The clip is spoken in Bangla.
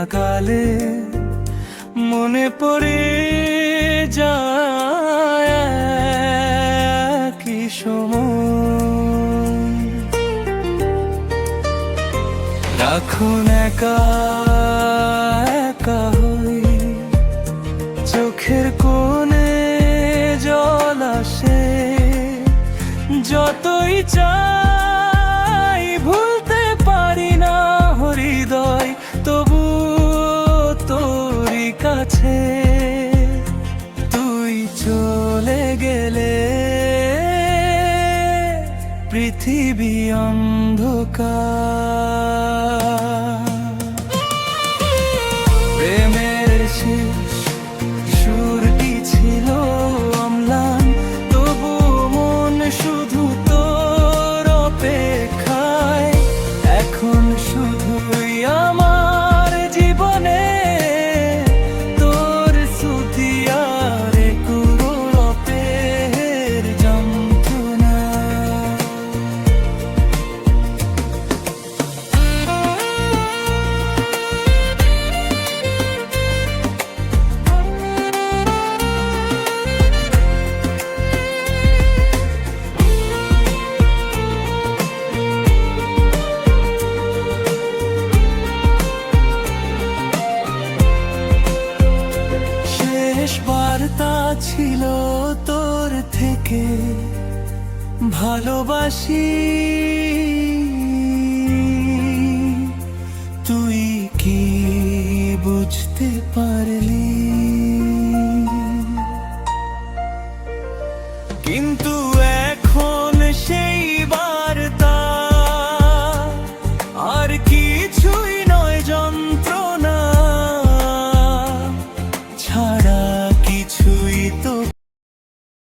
সকালে মনে পড়ে যায় কি সময়। রাখুন একা একা হই। চোখের কোণে জল আসে, যতই চাই কাছে তুই চলে গেলে পৃথিবী অন্ধকার। শেষ বার্তা ছিল তোর থেকে। ভালোবাসি।